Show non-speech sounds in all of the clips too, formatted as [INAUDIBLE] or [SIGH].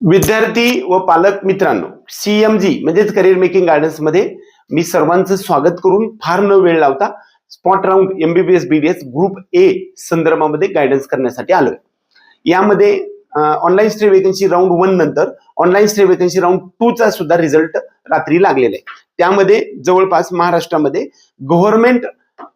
विद्यार्थी व पालक मित्रांनो सीएमजी म्हणजेच करिअर मेकिंग गायडन्समध्ये मी सर्वांचं स्वागत करून फार न वेळ लावता spot round MBBS BDS group A संदर्भामध्ये गायडन्स करण्यासाठी आलोय. यामध्ये online stray vacancy round one नंतर online stray vacancy round two चा सुद्धा रिझल्ट रात्री लागलेला आहे. त्यामध्ये जवळपास महाराष्ट्रामध्ये गव्हर्नमेंट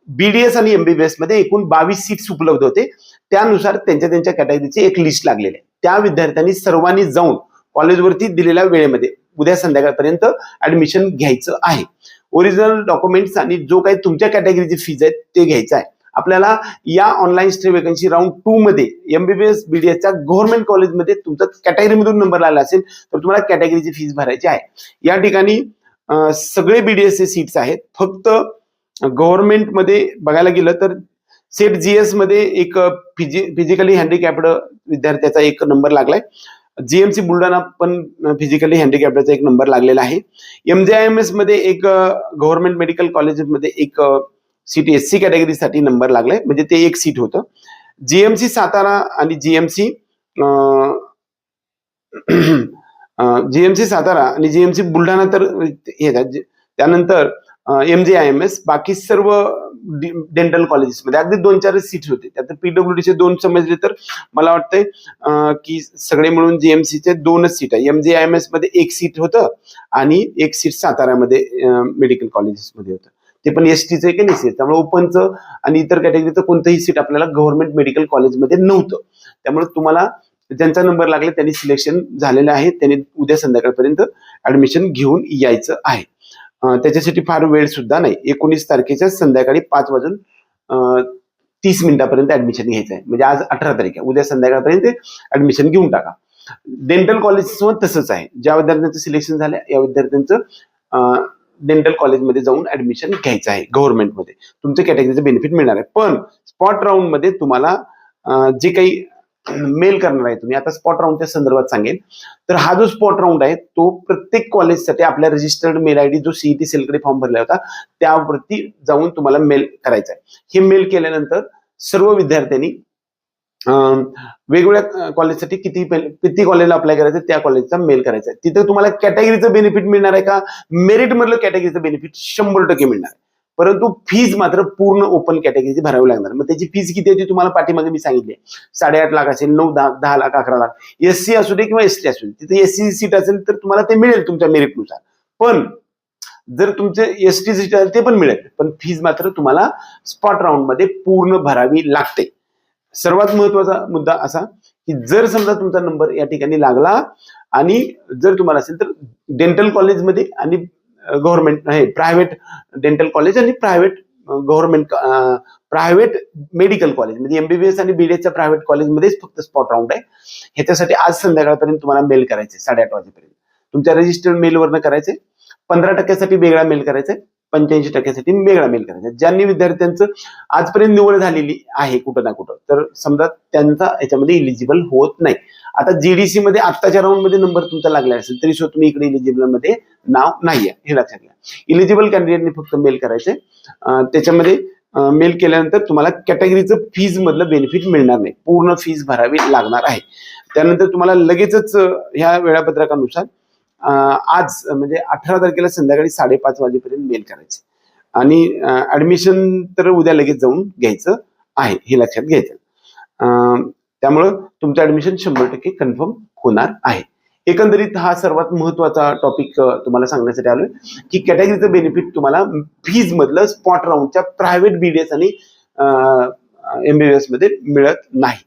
बीडीएस आणि एमबीबीएसमध्ये एकूण बावीस सीट्स उपलब्ध होते. त्यानुसार त्यांच्या त्यांच्या कॅटेगरीची एक लिस्ट लागलेली आहे. त्या विद्यार्थ्यांनी सर्वांनी जाऊन कॉलेजवरती दिलेल्या वेळेमध्ये उद्या संध्याकाळपर्यंत ऍडमिशन घ्यायचं आहे. ओरिजिनल डॉक्युमेंट्स आणि जो काही तुमच्या कॅटेगरीची फीज आहे ते घ्यायचं आहे. आपल्याला या online stray vacancy round two मध्ये एमबीबीएस बीडीएसच्या गव्हर्नमेंट कॉलेजमध्ये तुमचा कॅटेगरीमधून नंबर आला असेल तर तुम्हाला कॅटेगरीची फीज भरायची आहे. या ठिकाणी सगळे बीडीएसचे सीट्स आहेत. फक्त गव्हर्नमेंटमध्ये बघायला गेलं तर सेट जीएसमध्ये एक फिजि फिजिकली हँडिकॅप्ड विद्यार्थ्याचा एक नंबर लागलाय. जीएमसी बुलढाणा पण फिजिकली हँडिकॅप्डचा एक नंबर लागलेला आहे. एमजेआयएमएसमध्ये एक गव्हर्नमेंट मेडिकल कॉलेजमध्ये एक सीट एस सी कॅटेगरीसाठी नंबर लागलाय. म्हणजे ते एक सीट होतं. जीएमसी सातारा आणि जीएमसी [CLEARS THROAT] जीएमसी सातारा आणि जीएमसी बुलढाणा तर हे त्यानंतर एम जे आय एम एस बाकी सर्व डेंटल कॉलेजेसमध्ये अगदी दोन चार सीट होते. त्यात पीडब्ल्यूडीचे दोन समजले तर मला वाटतंय की सगळे मिळून जीएमसीचे दोनच सीट आहे. एम जे आय एम एसमध्ये एक सीट होतं आणि एक सीट साताऱ्यामध्ये मेडिकल कॉलेजेसमध्ये होतं. ते पण एस टीचं आहे की नाही सीट त्यामुळे ओपनचं आणि इतर कॅटेगरीचं कोणतंही सीट आपल्याला गव्हर्नमेंट मेडिकल कॉलेजमध्ये नव्हतं. त्यामुळे तुम्हाला ज्यांचा नंबर लागला त्यांनी सिलेक्शन झालेलं आहे. त्यांनी उद्या संध्याकाळपर्यंत ऍडमिशन घेऊन यायचं आहे. त्याच्यासाठी फार वेळ सुद्धा नाही. एकोणीस तारखेच्या संध्याकाळी पाच वाजून तीस मिनिटापर्यंत ऍडमिशन घ्यायचं आहे म्हणजे आज अठरा तारीख आहे. उद्या संध्याकाळपर्यंत ऍडमिशन घेऊन टाका. डेंटल कॉलेज तसंच आहे. ज्या विद्यार्थ्यांचं सिलेक्शन झालं या विद्यार्थ्यांचं डेंटल कॉलेजमध्ये जाऊन ऍडमिशन घ्यायचं आहे गव्हर्नमेंटमध्ये तुमचं कॅटेगरीचं बेनिफिट मिळणार आहे. पण स्पॉट राऊंडमध्ये तुम्हाला जे काही [CLEARS THROAT] मेल करणार आहे तुम्ही. आता स्पॉट राऊंडच्या संदर्भात सांगेल तर हा जो स्पॉट राऊंड आहे तो प्रत्येक कॉलेजसाठी आपल्या रजिस्टर्ड मेल आयडी जो सीईटी सेलकडे फॉर्म भरला होता त्यावरती जाऊन तुम्हाला मेल करायचा आहे हे मेल केल्यानंतर सर्व विद्यार्थ्यांनी वेगवेगळ्या कॉलेजसाठी किती किती कॉलेजला अप्लाय करायचं त्या कॉलेजचा मेल करायचा आहे तिथे तुम्हाला कॅटेगरीचं बेनिफिट मिळणार आहे का? मेरिट मधलं कॅटेगरीचं बेनिफिट शंभर टक्के मिळणार. आहे परंतु फीज मात्र पूर्ण ओपन कॅटेगरीची भरावी लागणार. मग त्याची फीज किती आहे ती तुम्हाला पाठीमागे मी सांगितली. साडेआठ लाख असेल नऊ दहा दहा लाख अकरा लाख. एससी असू दे किंवा एस टी असू दे तिथे एससी सीट असेल तर तुम्हाला ते मिळेल तुमच्या मेरिटनुसार पण जर तुमचे एस टी सीट असेल ते पण मिळेल. पण फीज मात्र तुम्हाला स्पॉट राऊंडमध्ये पूर्ण भरावी लागते. सर्वात महत्त्वाचा मुद्दा असा की जर समजा तुमचा नंबर या ठिकाणी लागला आणि जर तुम्हाला असेल तर डेंटल कॉलेजमध्ये आणि गव्हर्नमेंट हे प्रायव्हेट डेंटल कॉलेज आणि private government private medical college. म्हणजे एमबीबीएस आणि बीडीएसच्या प्रायव्हेट कॉलेजमध्येच फक्त स्पॉट राऊंड आहे. ह्याच्यासाठी आज संध्याकाळपर्यंत तुम्हाला मेल करायचे साडेआठ वाजेपर्यंत. तुमच्या रजिस्टर्ड मेलवरनं करायचे पंधरा टक्क्यासाठी वेगळा मेल करायचा पंच्याऐंशी टक्क्यासाठी वेगळा मेल करायचा. ज्यांनी विद्यार्थ्यांचं आजपर्यंत निवड झालेली आहे कुठं ना कुठं तर समजा त्यांचा याच्यामध्ये इलिजिबल होत नाही. आता जीडीसी मध्ये आत्ताच्या राऊंडमध्ये नंबर तुमचा लागला असेल तरी सुद्धा तुम्ही इकडे इलिजिबलमध्ये नाव नाही आहे हे लक्षात घ्या. इलिजिबल कॅन्डिडेटने फक्त मेल करायचे त्याच्यामध्ये मेल केल्यानंतर तुम्हाला कॅटेगरीचं फीज मधलं बेनिफिट मिळणार नाही. पूर्ण फीज भरावी लागणार आहे. त्यानंतर तुम्हाला लगेचच ह्या वेळापत्रकानुसार आज म्हणजे अठरा तारखेला संध्याकाळी साडेपाच वाजेपर्यंत मेल करायचे. आणि ऍडमिशन तर उद्या लगेच जाऊन घ्यायचं आहे हे लक्षात घ्यायचं. अं, त्यामुळं तुमचं ऍडमिशन शंभर टक्के कन्फर्म होणार आहे. एकंदरीत हा सर्वात महत्त्वाचा टॉपिक तुम्हाला सांगण्यासाठी आलोय की कॅटेगरीचं बेनिफिट तुम्हाला फीज मधलं स्पॉट राऊंडच्या प्रायव्हेट बीडीएस आणि एमबीबीएसमध्ये मिळत नाही.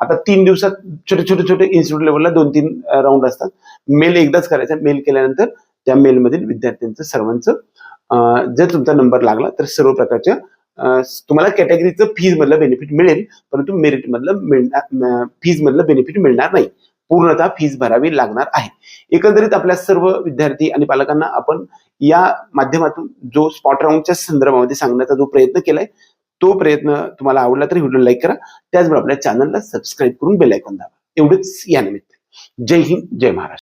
आता तीन दिवसात छोटे छोटे छोटे इन्स्टिट्यूट लेवलला दोन तीन राऊंड असतात. मेल एकदाच करायचा मेल केल्यानंतर त्या मेलमधील विद्यार्थ्यांचं सर्वांचं जर तुमचा नंबर लागला तर सर्व प्रकारच्या तुम्हाला कॅटेगरीचं फीज मधलं बेनिफिट मिळेल परंतु मेरिट मधलं मिळणार फीज मधलं बेनिफिट मिळणार नाही. पूर्णतः फीज भरावी लागणार आहे. एकंदरीत आपल्या सर्व विद्यार्थी आणि पालकांना आपण या माध्यमातून जो स्पॉट राऊंडच्या संदर्भामध्ये सांगण्याचा जो प्रयत्न केलाय तो प्रयत्न तुम्हाला आवडला तर व्हिडिओ लाईक करा. त्याचबरोबर आपल्या चॅनलला सबस्क्राईब करून बेल आयकॉन दाबा. एवढंच या निमित्त जय हिंद जय महाराष्ट्र.